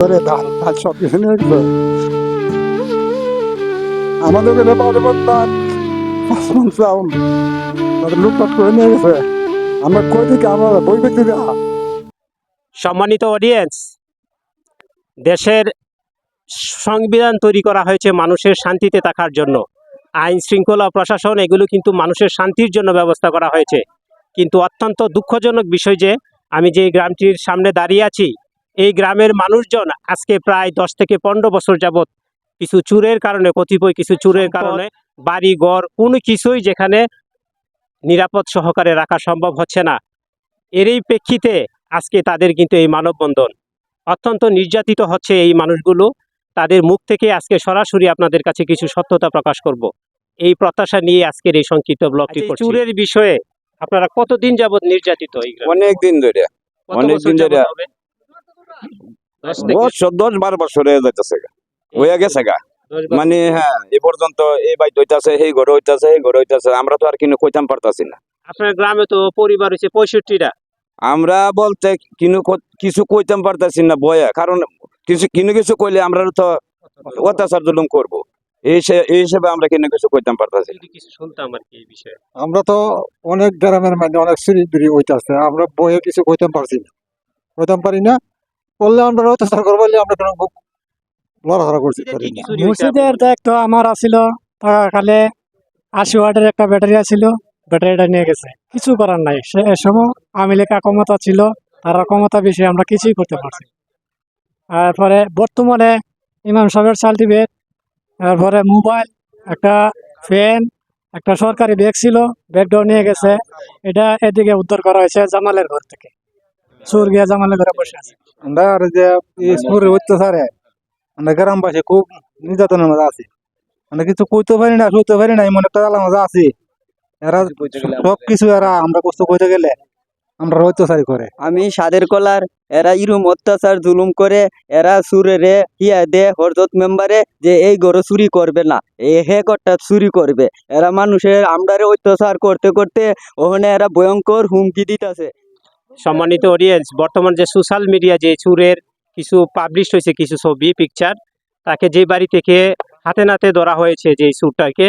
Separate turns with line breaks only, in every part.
করে আমাদের লুটপাট করে নিয়ে গেছে। আমরা কই থেকে বই
সম্মানিত অডিয়েন্স দেশের সংবিধান তৈরি করা হয়েছে মানুষের শান্তিতে থাকার জন্য। আইন শৃঙ্খলা প্রশাসন, এগুলো কিন্তু মানুষের শান্তির জন্য ব্যবস্থা করা হয়েছে। কিন্তু অত্যন্ত দুঃখজনক বিষয় যে, আমি যে গ্রামটির সামনে দাঁড়িয়ে আছি এই গ্রামের মানুষজন আজকে প্রায় দশ থেকে পনেরো বছর যাবৎ কিছু চুরের কারণে কতিপয় কিছু চুরের কারণে বাড়ি ঘর কোনো কিছুই যেখানে নিরাপদ সহকারে রাখা সম্ভব হচ্ছে না। এরই প্রেক্ষিতে আজকে তাদের কিন্তু এই মানববন্ধন। অত্যন্ত নির্যাতিত হচ্ছে এই মানুষগুলো। তাদের মুখ থেকে আজকে সরাসরি আপনাদের কাছে কিছু সত্যতা প্রকাশ করব। এই প্রত্যাশা নিয়ে আজকের এই সংক্ষিপ্ত ব্লগটি
আচ্ছা,
চুরের বিষয়ে আপনারা কতদিন যাবত নির্যাতিত এই গ্রামে?
অনেক দিন ধরে।
কত
অনেক দিন ধরে।
যাবত দশ থেকে
দশ দশ বারো বছর হয়ে যাইতেছে হয়ে গেছে গা। মানে হ্যাঁ এ পর্যন্ত এই বাইট হইতাছে এই ঘরে হইতাছে এই ঘরে হইতাছে আমরা তো আর কিনে কইতাম পারতাছি না।
আপনার গ্রামে তো পরিবার হচ্ছে পঁয়ষট্টিটা।
আমরা বলতে কিনু কিছু কইতাম পারতাছি না বয়া কারণ কিছু কিনু কিছু কইলে আমরা তো অত্যাচার জুলুম করব। এই হিসেবে আমরা কিনু কিছু কইতাম পারতাছি
কিছু শুনতাম আর কি এই বিষয়ে।
আমরা তো অনেক গ্রামের মানে অনেক সিঁড়ি বিড়ি হইতেছে আমরা বইয়ে কিছু কইতাম পারছি না। কইতাম পারি না বললে আমরা অত্যাচার করব আমরা কোনো লড়াচড়া করছি
মুর্শিদের? দায়িত্ব আমার আছিল থাকাকালে আশি ওয়াটের একটা ব্যাটারি আছিল ব্যাটারিটা নিয়ে গেছে। কিছু করার নাই। সে সময় আমি লেখা ক্ষমতা ছিল তারা ক্ষমতা বেশি আমরা কিছুই করতে পারছি তারপরে বর্তমানে ইমাম সাহেবের সার্টিফিকেট তারপরে মোবাইল একটা ফ্যান একটা সরকারি ব্যাগ ছিল ব্যাগটাও নিয়ে গেছে। এটা এদিকে উদ্ধার করা হয়েছে জামালের ঘর থেকে। চোর গিয়া জামালের ঘরে বসে আছে।
আমরা আর যে স্কুলের অত্যাচারে আমরা গ্রামবাসী খুব নির্যাতনের মধ্যে আছি। আমরা কিছু কইতে পারি না শুইতে পারি না এমন একটা আলার মধ্যে আছি। এরা সব কিছু এরা আমরা কষ্ট কইতে গেলে আমরা অত্যাচারী করে।
আমি সাদের কলার এরা ইরুম অত্যাচার জুলুম করে এরা সুরে রে হিয়া দে হরজত মেম্বারে যে এই গরো চুরি করবে না এই হে কটা চুরি করবে। এরা মানুষের আমরারে অত্যাচার করতে করতে ওখানে এরা ভয়ঙ্কর হুমকি দিতেছে।
সম্মানিত অডিয়েন্স বর্তমান যে সোশ্যাল মিডিয়া যে চুরের কিছু পাবলিশ হয়েছে কিছু ছবি পিকচার তাকে যে বাড়ি থেকে হাতে নাতে ধরা হয়েছে যে চুরটাকে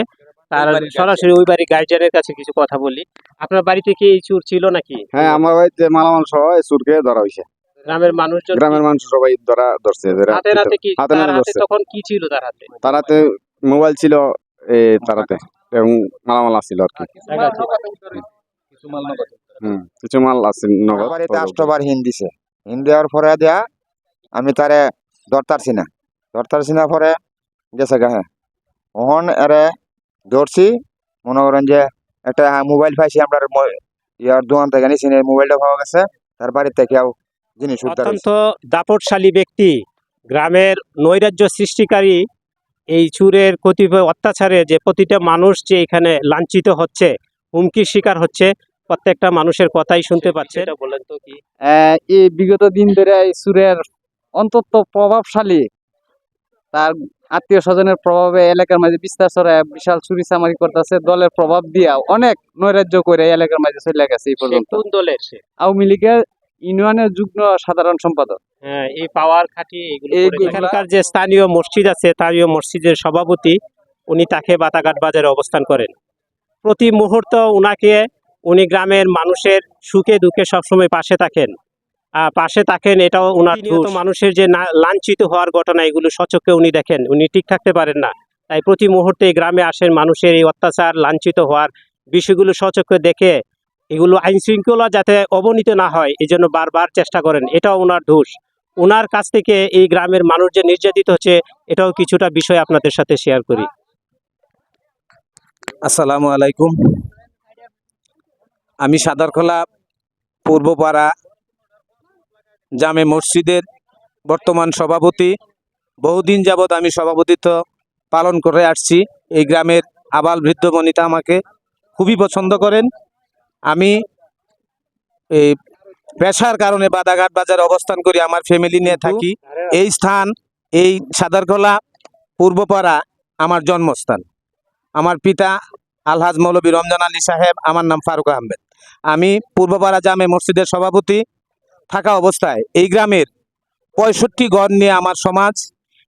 তার সরাসরি ওই বাড়ি গার্জিয়ানের কাছে কিছু কথা বলি। আপনার বাড়ি থেকে এই চুর ছিল নাকি?
হ্যাঁ আমার বাড়িতে মালামাল সহ এই চুরকে ধরা হয়েছে।
গ্রামের মানুষজন
গ্রামের মানুষ সবাই ধরা ধরছে
হাতে নাতে কি?
হাতে নাতে
তার হাতে
ধরছে।
তখন কি ছিল তার হাতে?
তারাতে মোবাইল ছিল এই তারাতে এবং মালামাল আছিল আর কি। কিছু মাল আছে নগদ
বাড়িতে আষ্টবার হিন দিছে। হিন দেওয়ার পরে দেয়া আমি তারে ধরতারছি না। ধরতারছি না পরে গেছে গাহে ওহন এরে ধরছি মনে করেন যে একটা মোবাইল পাইছি আমরা ইয়ার দোকান থেকে নিছি মোবাইলটা পাওয়া গেছে তার বাড়ি থেকেও জিনিস উদ্ধার
অত্যন্ত দাপটশালী ব্যক্তি গ্রামের নৈরাজ্য সৃষ্টিকারী এই চুরের কতিপয় অত্যাচারে যে প্রতিটা মানুষ যে এখানে লাঞ্ছিত হচ্ছে হুমকির শিকার হচ্ছে প্রত্যেকটা মানুষের কথাই শুনতে পাচ্ছে। বলেন তো কি?
এই বিগত দিন ধরে এই সুরের অন্তত প্রভাবশালী তার আত্মীয় স্বজনের প্রভাবে এলাকার মাঝে বিস্তার ছড়ায় বিশাল চুরি চামারি করতেছে। দলের প্রভাব দিয়া অনেক নৈরাজ্য করে এলাকার মাঝে চলে গেছে এই পর্যন্ত।
কোন দলের
আওয়ামী লীগের ইউনিয়নের যুগ্ম সাধারণ সম্পাদক।
হ্যাঁ এই পাওয়ার এগুলো এখানকার যে স্থানীয় মসজিদ আছে স্থানীয় মসজিদের সভাপতি উনি তাকে বাতাঘাট বাজারে অবস্থান করেন। প্রতি মুহূর্ত উনাকে উনি গ্রামের মানুষের সুখে দুঃখে সবসময় পাশে থাকেন। আহ, পাশে থাকেন এটাও উনার মানুষের যে না- লাঞ্ছিত হওয়ার ঘটনা এগুলো সচক্ষে উনি দেখেন। উনি ঠিক থাকতে পারেন না। তাই প্রতি মুহূর্তে এই গ্রামে আসেন মানুষের এই অত্যাচার লাঞ্ছিত হওয়ার বিষয়গুলো সচক্ষে দেখে এগুলো আইন শৃঙ্খলা যাতে অবনীত না হয় এই জন্য বারবার চেষ্টা করেন। এটাও ওনার দোষ। ওনার কাছ থেকে এই গ্রামের মানুষ যে নির্যাতিত হচ্ছে এটাও কিছুটা বিষয় আপনাদের সাথে শেয়ার করি।
আসসালামু আলাইকুম। আমি সাদারখোলা, পূর্বপাড়া জামে মসজিদের বর্তমান সভাপতি। বহুদিন যাবৎ আমি সভাপতিত্ব পালন করে আসছি। এই গ্রামের আবাল বৃদ্ধ বনিতা আমাকে খুবই পছন্দ করেন। আমি এই পেশার কারণে বাদাঘাট বাজারে অবস্থান করি আমার ফ্যামিলি নিয়ে থাকি। এই স্থান, এই সাদারখোলা, পূর্বপাড়া আমার জন্মস্থান। আমার পিতা আলহাজ মৌলবী রমজান আলী সাহেব, আমার নাম ফারুক আহমেদ। আমি পূর্বপাড়া জামে মসজিদের সভাপতি থাকা অবস্থায় এই গ্রামের পঁয়ষট্টি ঘর নিয়ে আমার সমাজ,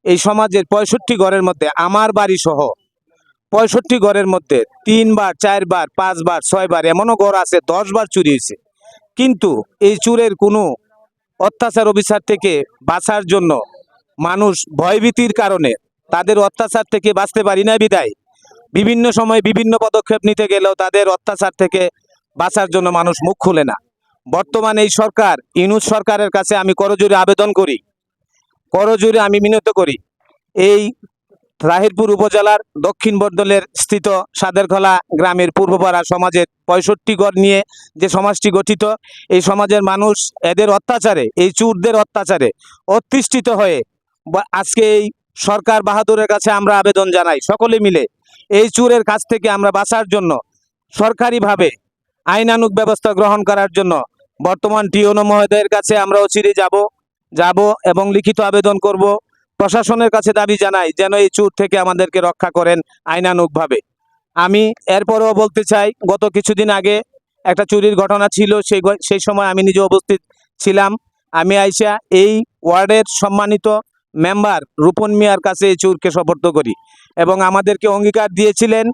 এই সমাজের পঁয়ষট্টি ঘরের মধ্যে আমার বাড়ি সহ পঁয়ষট্টি ঘরের মধ্যে তিনবার, চারবার, পাঁচবার, ছয়বার এমনও ঘর আছে, দশবার চুরি হয়েছে। কিন্তু এই চুরের কোনো অত্যাচার অবিচার থেকে বাঁচার জন্য মানুষ ভয়ভীতির কারণে তাদের অত্যাচার থেকে বাঁচতে পারি না বিদায়। বিভিন্ন সময় বিভিন্ন পদক্ষেপ নিতে গেলেও তাদের অত্যাচার থেকে বাঁচার জন্য মানুষ মুখ খুলে না। বর্তমান এই সরকার ইনুজ সরকারের কাছে আমি করজোরে আবেদন করি। করজোরে আমি মিনত করি। এই রাহিরপুর উপজেলার দক্ষিণ বর্দলের স্থিত সাদেরখলা গ্রামের পূর্বপাড়া সমাজের পঁয়ষট্টি গড় নিয়ে যে সমাজটি গঠিত, এই সমাজের মানুষ এদের অত্যাচারে, এই চুরদের অত্যাচারে অতিষ্ঠিত হয়ে আজকে এই সরকার বাহাদুরের কাছে আমরা আবেদন জানাই। সকলে মিলে এই চুরের কাছ থেকে আমরা বাঁচার জন্য সরকারিভাবে আইনানুগ ব্যবস্থা গ্রহণ করার জন্য। বর্তমান টিওনো মহোদয়ের কাছে আমরা অচিরে যাব যাব এবং লিখিত আবেদন করব। প্রশাসনের কাছে দাবি জানাই যেন এই চুর থেকে আমাদেরকে রক্ষা করেন আইনানুগভাবে আমি এরপরও বলতে চাই, গত কিছুদিন আগে একটা চুরির ঘটনা ছিল, সেই সেই সময় আমি নিজে উপস্থিত ছিলাম। আমি আইসা এই ওয়ার্ডের সম্মানিত মেম্বার রূপন মিয়ার কাছে এই চুরকে সপর্দ করি এবং আমাদেরকে অঙ্গীকার দিয়েছিলেন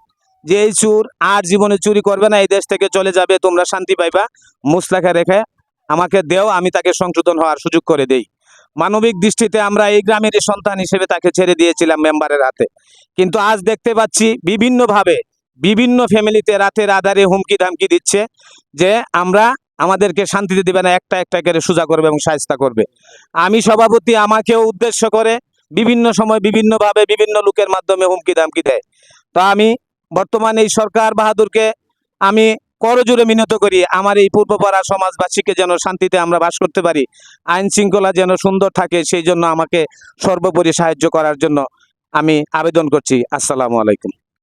যে এই চুর আর জীবনে চুরি করবে না, এই দেশ থেকে চলে যাবে, তোমরা শান্তি পাইবা। মুসলেখা রেখে আমাকে দেও, আমি তাকে সংশোধন হওয়ার সুযোগ করে দেই। মানবিক দৃষ্টিতে আমরা এই গ্রামের সন্তান হিসেবে তাকে ছেড়ে দিয়েছিলাম মেম্বারের হাতে। কিন্তু আজ দেখতে পাচ্ছি বিভিন্নভাবে, বিভিন্ন ফ্যামিলিতে রাতের আধারে হুমকি ধামকি দিচ্ছে যে আমরা আমাদেরকে শান্তিতে দিবে না, একটা একটা করে সোজা করবে এবং সাহস্তা করবে। আমি সভাপতি আমাকেও উদ্দেশ্য করে বিভিন্ন সময় বিভিন্নভাবে বিভিন্ন লোকের মাধ্যমে হুমকি ধামকি দেয়। তো আমি বর্তমানে এই সরকার বাহাদুরকে আমি করজোরে মিনত করি, আমার এই পূর্বপাড়া সমাজবাসীকে যেন শান্তিতে আমরা বাস করতে পারি, আইন শৃঙ্খলা যেন সুন্দর থাকে সেই জন্য আমাকে সর্বোপরি সাহায্য করার জন্য আমি আবেদন করছি। আসসালামু আলাইকুম।